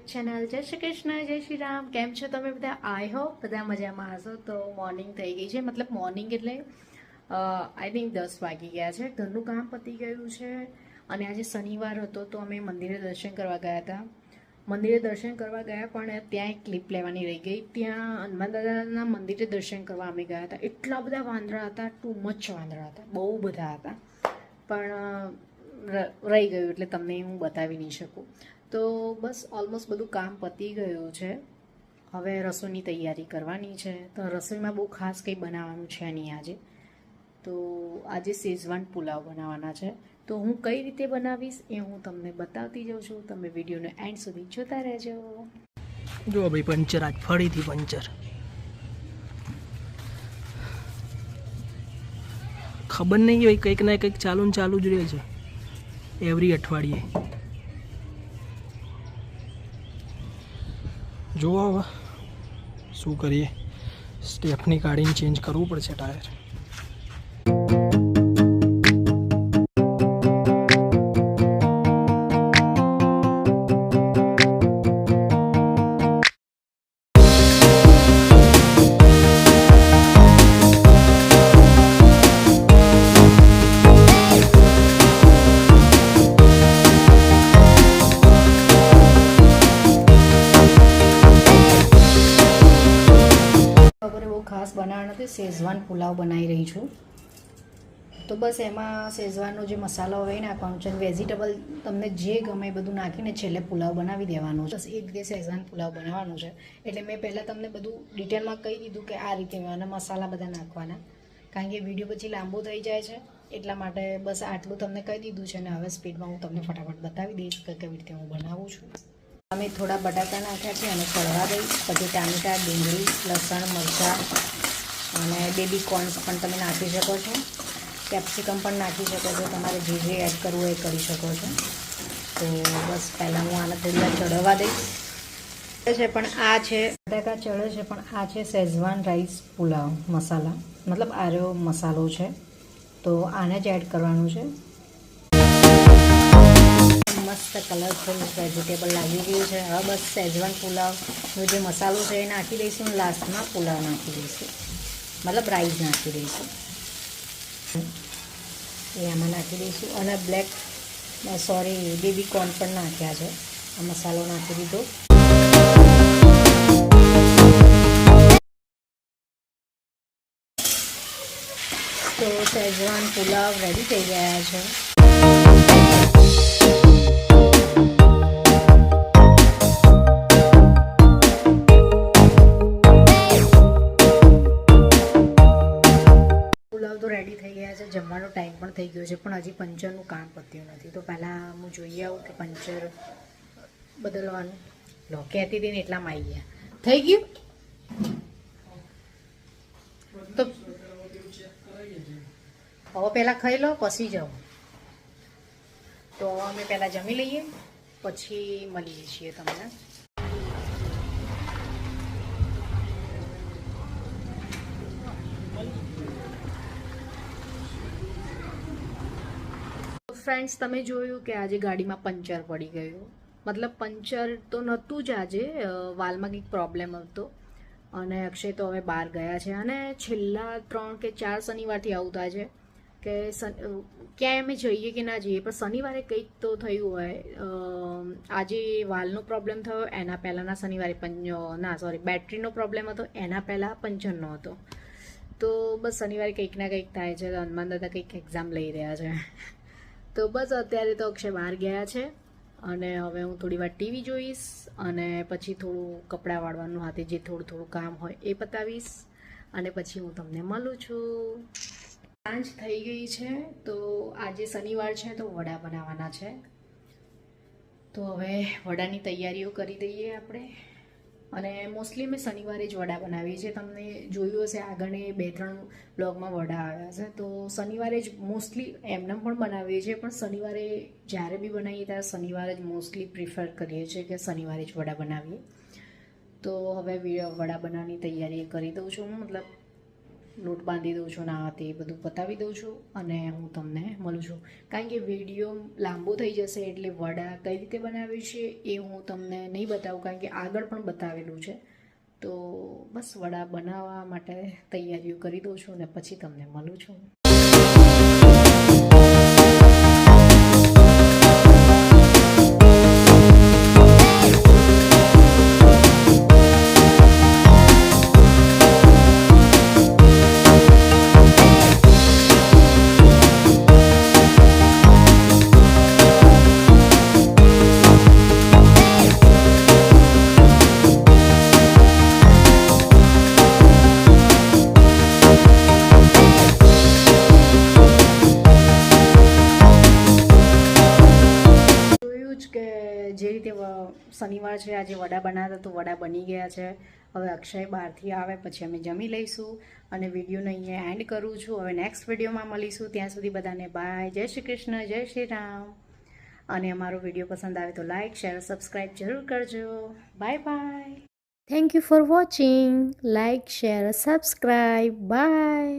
Back channel જય શ્રી કૃષ્ણ, જય શ્રી રામ. કેમ છો તમે બધા? આઈ હો બધા મજામાં હશો. તો મોર્નિંગ થઈ ગઈ છે. મતલબ મોર્નિંગ એટલે આઈ થિંક દસ વાગી ગયા છે. ઘરનું કામ પતી ગયું છે. અને આજે શનિવાર હતો તો અમે મંદિરે દર્શન કરવા ગયા હતા. મંદિરે દર્શન કરવા ગયા, પણ ત્યાં એક ક્લિપ લેવાની રહી ગઈ. ત્યાં હનુમાન દાદાના મંદિરે દર્શન કરવા અમે ગયા હતા. એટલા બધા વાંદરા હતા ટુ મચ વાંદરા હતા. બહુ બધા હતા. પણ રહી ગયું એટલે તમને હું બતાવી નહીં શકું. તો બસ ઓલમોસ્ટ બધું કામ પતી ગયું છે. હવે રસોઈની તૈયારી કરવાની છે. તો રસોઈમાં બહુ ખાસ કંઈ બનાવવાનું છે નહીં આજે. તો આજે શેઝવાન પુલાવ બનાવવાના છે. તો હું કઈ રીતે બનાવીશ એ હું તમને બતાવતી જાઉં છું. તમે વિડીયોને એન્ડ સુધી જોતા રહેજો. જો ભાઈ, પંચર આજ ફરીથી પંચર. ખબર નહીં હોય કંઈક ને કંઈક ચાલુ ને ચાલુ જ રહે છે. એવરી અઠવાડિયે. જુઓ હવે શું કરીએ. સ્ટેપની કાઢીને ચેન્જ કરવું પડશે ટાયર બનાવવાનું નથી શેઝવાન પુલાવ બનાવી રહી છું. તો બસ એમાં શેઝવાનનો જે મસાલો હોય નાખવાનો છે વેજીટેબલ તમને જે ગમે એ બધું નાખીને છેલ્લે પુલાવ બનાવી દેવાનો છે. બસ એ રીતે શેઝવાન પુલાવ બનાવવાનું છે. એટલે મેં પહેલાં તમને બધું ડિટેલમાં કહી દીધું કે આ રીતે મસાલા બધા નાખવાના. કારણ કે વીડિયો પછી લાંબો થઈ જાય છે, એટલા માટે બસ આટલું તમને કહી દીધું છે અને હવે સ્પીડમાં હું તમને ફટાફટ બતાવી દઈશ કે કેવી રીતે હું બનાવું છું. અમે થોડા બટાકા નાખ્યા છે અને કળવા દઈશ. પછી ટામેટા, ડુંગળી, લસણ, મરચાં અને બેબી કોર્ન્સ પણ તમે નાખી શકો છો. કેપ્સિકમ પણ નાખી શકો છો. તમારે જે જે એડ કરવું એ કરી શકો છો. તો બસ પહેલાં હું આને થોડી વાર ચડવા દઈશ છે પણ આ છે. બટાકા ચડે છે પણ આ છે શેઝવાન રાઈસ પુલાવ મસાલા. મતલબ આર્યો મસાલો છે. તો આને જ એડ કરવાનું છે. મસ્ત કલરફુલ વેજીટેબલ લાગી ગયું છે. હવે બસ શેઝવાન પુલાવનો જે મસાલો છે એ નાખી દઈશું. લાસ્ટમાં પુલાવ નાખી દઈશું. મતલબ રાઈસ નાખી દઈશું. એ આમાં નાખી દઈશું. અને બ્લેક સોરી બેબી કોર્ન પણ નાખ્યા છે. આ મસાલો નાખી દીધો. તો શેઝવાન પુલાવ રેડી થઈ ગયા છે. રેડી થઈ ગયા છે. જમવાનો ટાઈમ પણ થઈ ગયો છે પણ હજી પંચરનું કામ પત્યું નથી. તો પહેલાં હું જોઈ આવું કે પંચર બદલવાનું. લો. કહેતી હતી ને એટલામાં આવી ગયા. થઈ ગયું? તો હવે પહેલાં ખાઈ લો પછી જાઓ તો અમે પહેલાં જમી લઈએ પછી મળીએ છીએ તમને. ફ્રેન્ડ્સ તમે જોયું કે આજે ગાડીમાં પંચર પડી ગયું? મતલબ પંચર તો નહોતું જ આજે વાલમાં કંઈક પ્રોબ્લેમ હતો. અને અક્ષય તો હવે બહાર ગયા છે. અને છેલ્લા ત્રણ કે ચાર શનિવારથી આવતા છે કે ક્યાંય અમે જઈએ કે ના જઈએ, પણ શનિવારે કંઈક તો થયું હોય. આજે વાલનો પ્રોબ્લેમ થયો, એના પહેલાંના શનિવારે પંચ ના સોરી બેટરીનો પ્રોબ્લેમ હતો, એના પહેલાં પંચરનો હતો. તો બસ શનિવારે કંઈક ના કંઈક થાય છે. હનુમાન દાદા કંઈક એક્ઝામ લઈ રહ્યા છે. તો બસ અત્યારે તો અક્ષય બહાર ગયા છે. અને હવે હું થોડી વાર ટીવી જોઈશ અને પછી થોડું કપડાં વાળવાનું હાથે જે થોડું થોડું કામ હોય એ પતાવીશ. અને પછી હું તમને મળું છું. સાંજ થઈ ગઈ છે તો આજે શનિવાર છે તો વડા બનાવવાના છે. તો હવે વડાની તૈયારીઓ કરી દઈએ આપણે. અને મોસ્ટલી અમે શનિવારે જ વડા બનાવીએ છીએ તમને જોયું હશે આગળ બે ત્રણ બ્લોગમાં વડા આવ્યા છે. તો શનિવારે જ મોસ્ટલી એમને પણ બનાવીએ છીએ. પણ શનિવારે જ્યારે બી બનાવીએ, ત્યારે શનિવારે જ મોસ્ટલી પ્રિફર કરીએ છીએ કે શનિવારે જ વડા બનાવીએ. તો હવે વડા બનાવવાની તૈયારી કરી દઉં છું હું. મતલબ લોટ બાંધી દઉં છું ના તે બધું પતાવી દઉં છું અને હું તમને મળું છું. કારણ કે વીડિયો લાંબો થઈ જશે એટલે વડા કઈ રીતે બનાવે છે એ હું તમને નહીં બતાવું, કારણ કે આગળ પણ બતાવેલું છે. તો બસ વડા બનાવવા માટે તૈયારીઓ કરી દઉં છું અને પછી તમને મળું છું. જ રીતે શનિવાર છે, આજે વડા બનાવ્યા તો વડા બની ગયા છે. હવે અક્ષય બહારથી આવે, પછી અમે જમી લઈશું અને વિડીયોને અહીંયા એન્ડ કરું છું. હવે નેક્સ્ટ વિડીયોમાં મળીશું. ત્યાં સુધી બધાને બાય જય શ્રી કૃષ્ણ. જય શ્રી રામ. અને અમારો વીડિયો પસંદ આવે તો લાઇક શેર સબસ્ક્રાઈબ જરૂર કરજો. Bye bye thank you for watching like share subscribe bye